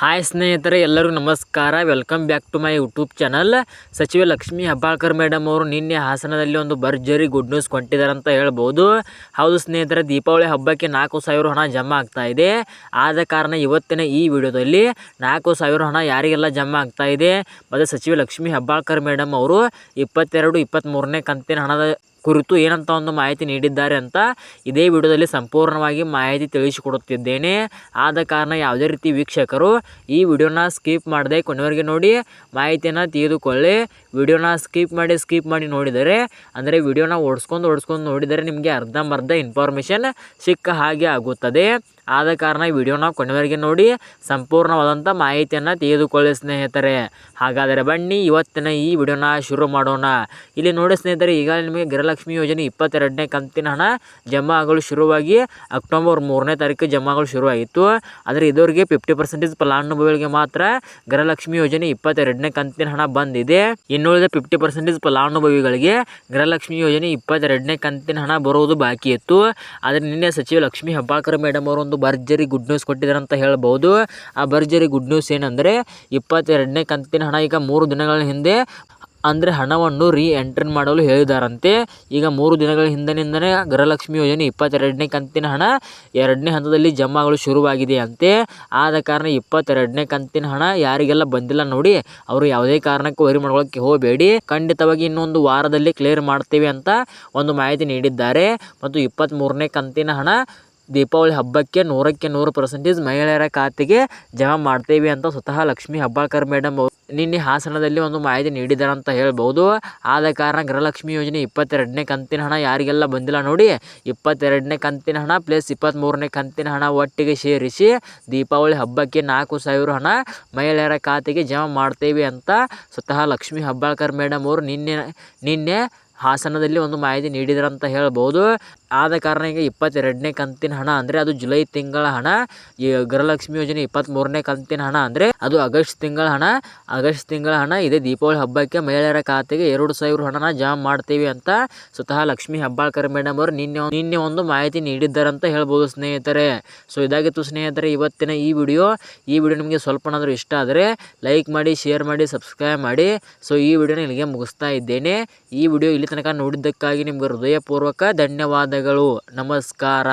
Hi ಸ್ನೇಹಿತರೆ, ಎಲ್ಲರಿಗೂ ನಮಸ್ಕಾರ. Welcome back to my YouTube channel ಸಚಿವೆ ಲಕ್ಷ್ಮೀ ಹೆಬ್ಬಾಳ್ಕರ್ ಮೇಡಮ್ ಅವರು ನಿನ್ನೆ ಹಾಸನದಲ್ಲಿ ಒಂದು ಭರ್ಜರಿ ಗುಡ್ ನ್ಯೂಸ್ ಕೊಟ್ಟಿದ್ದಾರೆ ಅಂತ ಹೇಳ್ಬೋದು. ಹೌದು ಸ್ನೇಹಿತರೆ, ದೀಪಾವಳಿ ಹಬ್ಬಕ್ಕೆ ನಾಲ್ಕು ಸಾವಿರ ಹಣ ಜಮಾ ಆಗ್ತಾ ಇದೆ. ಆದ ಕಾರಣ ಇವತ್ತಿನ ಈ ವಿಡಿಯೋದಲ್ಲಿ ನಾಲ್ಕು ಸಾವಿರ ಹಣ ಯಾರಿಗೆಲ್ಲ ಜಮಾ ಆಗ್ತಾ ಇದೆ? ಮತ್ತು ಸಚಿವೆ ಲಕ್ಷ್ಮೀ ಹೆಬ್ಬಾಳ್ಕರ್ ಮೇಡಮ್ ಅವರು ಇಪ್ಪತ್ತೆರಡು ಇಪ್ಪತ್ತ್ಮೂರನೇ ಕಂತಿನ ಹಣದ ಕುರಿತು ಏನಂತ ಒಂದು ಮಾಹಿತಿ ನೀಡಿದ್ದಾರೆ ಅಂತ ಇದೇ ವಿಡಿಯೋದಲ್ಲಿ ಸಂಪೂರ್ಣವಾಗಿ ಮಾಹಿತಿ ತಿಳಿಸಿಕೊಡುತ್ತಿದ್ದೇನೆ. ಆದ ಕಾರಣ ಯಾವುದೇ ರೀತಿ ವೀಕ್ಷಕರು ಈ ವಿಡಿಯೋನ ಸ್ಕಿಪ್ ಮಾಡದೆ ಕೊನೆವರೆಗೆ ನೋಡಿ, ಮಾಹಿತಿಯನ್ನು ತೆಗೆದುಕೊಳ್ಳಿ. ವಿಡಿಯೋನ ಸ್ಕಿಪ್ ಮಾಡಿ ಸ್ಕಿಪ್ ಮಾಡಿ ನೋಡಿದರೆ, ಅಂದರೆ ವಿಡಿಯೋನ ಓಡಿಸ್ಕೊಂಡು ಓಡಿಸ್ಕೊಂಡು ನೋಡಿದರೆ ನಿಮಗೆ ಅರ್ಧಂಬರ್ಧ ಇನ್ಫಾರ್ಮೇಷನ್ ಸಿಕ್ಕ ಹಾಗೆ ಆಗುತ್ತದೆ. ಆದ ಕಾರಣ ಈ ವಿಡಿಯೋನ ಕೊನೆವರೆಗೆ ನೋಡಿ ಸಂಪೂರ್ಣವಾದಂಥ ಮಾಹಿತಿಯನ್ನು ತೆಗೆದುಕೊಳ್ಳಿ ಸ್ನೇಹಿತರೆ. ಹಾಗಾದರೆ ಬನ್ನಿ ಇವತ್ತಿನ ಈ ವಿಡಿಯೋನ ಶುರು ಮಾಡೋಣ. ಇಲ್ಲಿ ನೋಡಿ ಸ್ನೇಹಿತರೆ ಈಗ ನಿಮಗೆ ಗೃಹಲಕ್ಷ್ಮಿ ಯೋಜನೆ ಇಪ್ಪತ್ತೆರಡನೇ ಕಂತಿನ ಹಣ ಜಮಾ ಆಗಲು ಶುರುವಾಗಿ ಅಕ್ಟೋಬರ್ ಮೂರನೇ ತಾರೀಕು ಜಮಾ ಆಗಲು ಶುರುವಾಯಿತು ಆದರೆ ಇದುವರೆಗೆ ಫಿಫ್ಟಿ ಪರ್ಸೆಂಟೇಜ್ ಫಲಾನುಭವಿಗಳಿಗೆ ಮಾತ್ರ ಗೃಹಲಕ್ಷ್ಮಿ ಯೋಜನೆ ಇಪ್ಪತ್ತೆರಡನೇ ಕಂತಿನ ಹಣ ಬಂದಿದೆ. ಇನ್ನುಳಿದ ಫಿಫ್ಟಿ ಪರ್ಸೆಂಟೇಜ್ ಫಲಾನುಭವಿಗಳಿಗೆ ಗೃಹಲಕ್ಷ್ಮಿ ಯೋಜನೆ ಇಪ್ಪತ್ತೆರಡನೇ ಕಂತಿನ ಹಣ ಬರುವುದು ಬಾಕಿ ಇತ್ತು ಆದರೆ ನಿನ್ನೆ ಸಚಿವ ಲಕ್ಷ್ಮೀ ಹೆಬ್ಬಾಳ್ಕರ್ ಮೇಡಮ್ ಅವರು ಒಂದು ಭರ್ಜರಿ ಗುಡ್ ನ್ಯೂಸ್ ಕೊಟ್ಟಿದ್ದಾರೆ ಅಂತ ಹೇಳ್ಬೋದು. ಆ ಭರ್ಜರಿ ಗುಡ್ ನ್ಯೂಸ್ ಏನಂದರೆ, ಇಪ್ಪತ್ತೆರಡನೇ ಕಂತಿನ ಹಣ ಈಗ ಮೂರು ದಿನಗಳ ಹಿಂದೆ ಅಂದರೆ ಹಣವನ್ನು ರೀ ಎಂಟ್ರಿ ಮಾಡಲು ಹೇಳಿದಾರಂತೆ. ಈಗ ಮೂರು ದಿನಗಳ ಹಿಂದಿನಿಂದಲೇ ಗೃಹಲಕ್ಷ್ಮಿ ಯೋಜನೆ ಇಪ್ಪತ್ತೆರಡನೇ ಕಂತಿನ ಹಣ ಎರಡನೇ ಹಂತದಲ್ಲಿ ಜಮಾಗಳು ಶುರುವಾಗಿದೆ ಅಂತೆ. ಆದ ಕಾರಣ ಇಪ್ಪತ್ತೆರಡನೇ ಕಂತಿನ ಹಣ ಯಾರಿಗೆಲ್ಲ ಬಂದಿಲ್ಲ ನೋಡಿ, ಅವರು ಯಾವುದೇ ಕಾರಣಕ್ಕೂ ವರಿ ಮಾಡ್ಕೊಳ್ಳೋಕ್ಕೆ ಹೋಗಬೇಡಿ. ಖಂಡಿತವಾಗಿ ಇನ್ನೊಂದು ವಾರದಲ್ಲಿ ಕ್ಲಿಯರ್ ಮಾಡ್ತೀವಿ ಅಂತ ಒಂದು ಮಾಹಿತಿ ನೀಡಿದ್ದಾರೆ. ಮತ್ತು ಇಪ್ಪತ್ತ್ಮೂರನೇ ಕಂತಿನ ಹಣ ದೀಪಾವಳಿ ಹಬ್ಬಕ್ಕೆ ನೂರಕ್ಕೆ ನೂರು ಪರ್ಸೆಂಟೇಜ್ ಮಹಿಳೆಯರ ಖಾತೆಗೆ ಜಮಾ ಮಾಡ್ತೇವೆ ಅಂತ ಸ್ವತಃ ಲಕ್ಷ್ಮೀ ಹಬ್ಬಾಳ್ಕರ್ ಮೇಡಮ್ ನಿನ್ನೆ ಹಾಸನದಲ್ಲಿ ಒಂದು ಮಾಹಿತಿ ನೀಡಿದ್ದಾರೆ ಅಂತ ಹೇಳ್ಬೋದು. ಆದ ಕಾರಣ ಗೃಹಲಕ್ಷ್ಮಿ ಯೋಜನೆ ಇಪ್ಪತ್ತೆರಡನೇ ಕಂತಿನ ಹಣ ಯಾರಿಗೆಲ್ಲ ಬಂದಿಲ್ಲ ನೋಡಿ. ಇಪ್ಪತ್ತೆರಡನೇ ಕಂತಿನ ಹಣ ಪ್ಲಸ್ ಇಪ್ಪತ್ತ್ಮೂರನೇ ಕಂತಿನ ಹಣ ಒಟ್ಟಿಗೆ ಸೇರಿಸಿ ದೀಪಾವಳಿ ಹಬ್ಬಕ್ಕೆ ನಾಲ್ಕು ಸಾವಿರ ಹಣ ಮಹಿಳೆಯರ ಖಾತೆಗೆ ಜಮಾ ಮಾಡ್ತೇವೆ ಅಂತ ಸ್ವತಃ ಲಕ್ಷ್ಮೀ ಹಬ್ಬಾಳ್ಕರ್ ಮೇಡಮ್ ಅವರು ನಿನ್ನೆ ನಿನ್ನೆ ಹಾಸನದಲ್ಲಿ ಒಂದು ಮಾಹಿತಿ ನೀಡಿದ್ರಂತ ಹೇಳ್ಬೋದು. ಆದ ಕಾರಣ ಈಗ ಇಪ್ಪತ್ತೆರಡನೇ ಕಂತಿನ ಹಣ ಅಂದರೆ ಅದು ಜುಲೈ ತಿಂಗಳ ಹಣ, ಈ ಗೃಹಲಕ್ಷ್ಮಿ ಯೋಜನೆ ಇಪ್ಪತ್ತ್ಮೂರನೇ ಕಂತಿನ ಹಣ ಅಂದರೆ ಅದು ಆಗಸ್ಟ್ ತಿಂಗಳ ಹಣ. ಆಗಸ್ಟ್ ತಿಂಗಳ ಹಣ, ಇದೇ ದೀಪಾವಳಿ ಹಬ್ಬಕ್ಕೆ ಮಹಿಳೆಯರ ಖಾತೆಗೆ ಎರಡು ಸಾವಿರ ಹಣನ ಜಮಾ ಮಾಡ್ತೀವಿ ಅಂತ ಸ್ವತಃ ಲಕ್ಷ್ಮಿ ಹೆಬ್ಬಾಳ್ಕರ್ ಮೇಡಮ್ ಅವರು ನಿನ್ನೆ ನಿನ್ನೆ ಒಂದು ಮಾಹಿತಿ ನೀಡಿದ್ದಾರೆ ಅಂತ ಹೇಳ್ಬೋದು ಸ್ನೇಹಿತರೆ. ಸೊ ಇದಾಗಿತ್ತು ಸ್ನೇಹಿತರೆ, ಇವತ್ತಿನ ಈ ವಿಡಿಯೋ. ಈ ವಿಡಿಯೋ ನಿಮಗೆ ಸ್ವಲ್ಪನಾದರೂ ಇಷ್ಟ ಆದರೆ ಲೈಕ್ ಮಾಡಿ ಶೇರ್ ಮಾಡಿ ಸಬ್ಸ್ಕ್ರೈಬ್ ಮಾಡಿ. ಸೊ ಈ ವಿಡಿಯೋನ ಇಲ್ಲಿಗೆ ಮುಗಿಸ್ತಾ ಇದ್ದೇನೆ. ಈ ವಿಡಿಯೋ ಇಲ್ಲಿ ತನಕ ನೋಡಿದ್ದಕ್ಕಾಗಿ ನಿಮ್ಗೆ ಹೃದಯಪೂರ್ವಕ ಧನ್ಯವಾದಗಳು. ನಮಸ್ಕಾರ.